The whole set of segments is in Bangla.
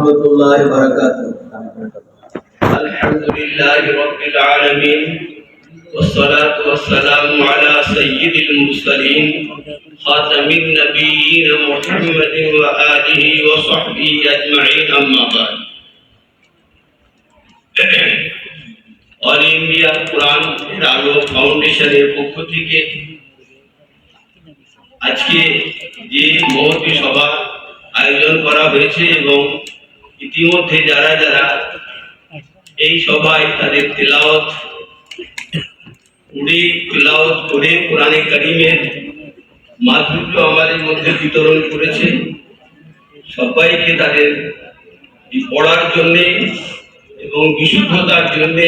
ورحمة الله وبركاته الحمد لله رب العالمين والصلاة والسلام على سيد المرسلين خاتم النبيين محمد وآله وصحبه أجمعين أما بعد অল ইন্ডিয়া কোরআন আলো ফাউন্ডেশনের পক্ষ থেকে আজকে যে মহতী সভা আয়োজন করা হয়েছে এবং ইতিমধ্যে যারা যারা এই সভায় তাদের তেলাওয়াত উড়ে, তেলাওয়াত করে কোরআনে কারিমের মাধুর্য আমাদের মধ্যে বিতরণ করেছে। সবাইকে তাদের পড়ার জন্যে এবং বিশুদ্ধতার জন্যে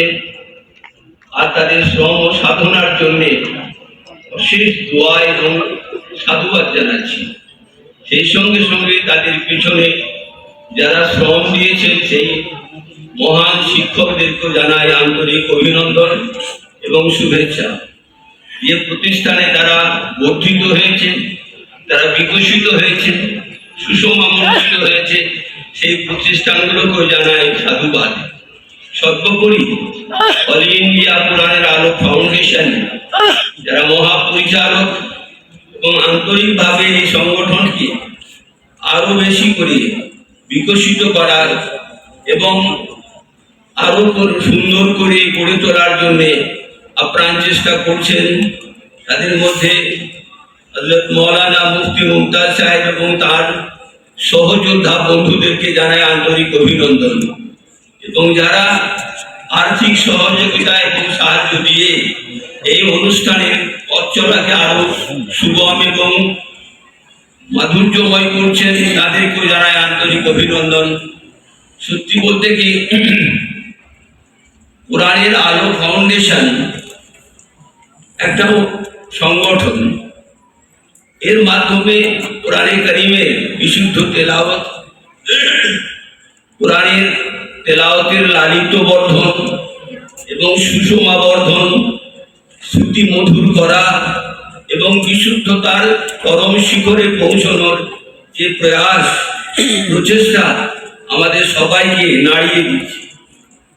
আর তাদের শ্রম ও সাধনার জন্যে অশেষ দোয়া এবং সাধুবাদ জানাচ্ছি। সেই সঙ্গে সঙ্গে তাদের পিছনে যারা শ্রম দিয়েছেন সেই মহান শিক্ষকদেরকে জানাই আন্তরিক অভিনন্দন এবং শুভেচ্ছা। যে প্রতিষ্ঠানে তারা বর্ধিত হয়েছে তারা বিকশিত হয়েছে সুষমামণ্ডিত হয়েছে সেই প্রতিষ্ঠানগুলোকেও জানাই সাধুবাদ। সর্বোপরি অল ইন্ডিয়া কোরআনের আলো ফাউন্ডেশন, যারা মহাপরিচালক এবং আন্তরিকভাবে এই সংগঠনকে আরও বেশি করে বিকশিত করার এবং আরও সুন্দর করে গড়ে তোলার জন্য আপ্রাণ চেষ্টা করছেন তাদের মধ্যে মৌলানা মুফতি মুমতাজ সাহেব এবং তার সহযোদ্ধা বন্ধুদেরকে জানায় আন্তরিক অভিনন্দন। এবং যারা আর্থিক সহযোগিতা এবং সাহায্য দিয়ে এই অনুষ্ঠানের পথ আরও সুগম এবং মাধুর্যময় করছেন তাদেরকেও জানায় আন্তরিক অভিনন্দন। সত্যি বলতে কি, কোরআনের আলো ফাউন্ডেশন একটা সংগঠন। এর মাধ্যমে কোরআনে করিমের বিশুদ্ধ তেলাওয়াত, কোরআনের তেলাওয়াতের লালিত বর্ধন এবং সুষমা বর্ধন শ্রুতি মধুর করা এবং বিশুদ্ধতার পরম শিখরে পৌঁছানোর যে প্রয়াস, প্রচেষ্টা আমাদের সবাইকে নাড়িয়ে দিয়েছে।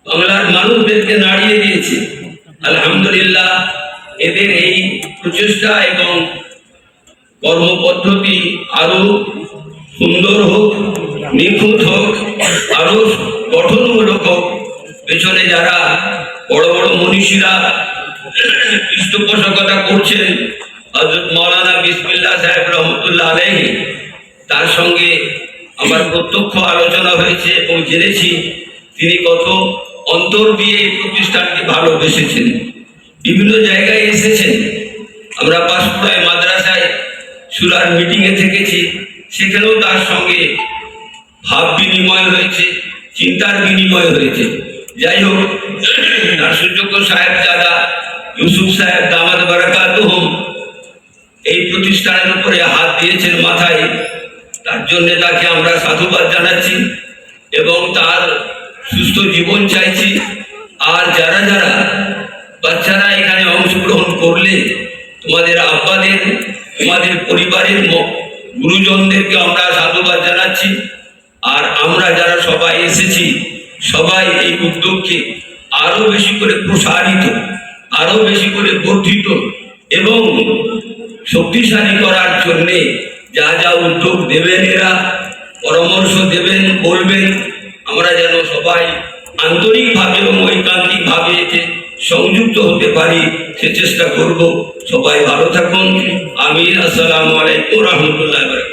বাংলার মানুষদেরকে নাড়িয়ে দিয়েছে। আলহামদুলিল্লাহ, এদের এই প্রচেষ্টা এবং কর্মপদ্ধতি আরও সুন্দর হোক, নিখুঁত হোক আরও গঠনমূলক হোক, পেছনে যারা বড় বড় মনীষীরা পৃষ্ঠপোষকতা করছেন হজরত মৌলানা বিসমিল্লাহ সাহেব রহমতুল্লাহ আলহী তার সঙ্গে আমার প্রত্যক্ষ আলোচনা হয়েছে এবং জেনেছি তিনি কত অন্তর দিয়ে এই প্রতিষ্ঠানকে ভালোবেসেছেন। বিভিন্ন জায়গায় এসেছেন। আমরা পাঁশকুড়ায় মাদ্রাসায় সুরার মিটিংয়ে থেকেছি। সেখানেও তার সঙ্গে ভাব বিনিময় হয়েছে, চিন্তার বিনিময় হয়েছে। যাই হোক, তার সাহেব দাদা ইউসুফ সাহেব বারাকাত এই প্রতিষ্ঠানের উপরে হাত দিয়েছেন মাথায়, তার জন্য তাকে আমরা সাধুবাদ জানাচ্ছি এবং তার সুস্থ জীবন চাইছি। আর যারা যারা বাচ্চারা এখানে অংশগ্রহণ করলে, তোমাদের আব্বাদের, তোমাদের পরিবারের গুরুজনদেরকে আমরা সাধুবাদ জানাচ্ছি। আর আমরা যারা সবাই এসেছি, সবাই এই উদ্যোগকে আরও বেশি করে প্রসারিত, আরও বেশি করে বর্ধিত এবং শক্তিশালী করার জন্যে যা যা উদ্যোগ দেবেন এরা, পরামর্শ দেবেন, বলবেন, আমরা যেন সবাই আন্তরিকভাবে এবং ঐকান্তিকভাবে এতে সংযুক্ত হতে পারি, সে চেষ্টা করব। সবাই ভালো থাকুন। আমি আসসালামু আলাইকুম রহমতুল্লাহ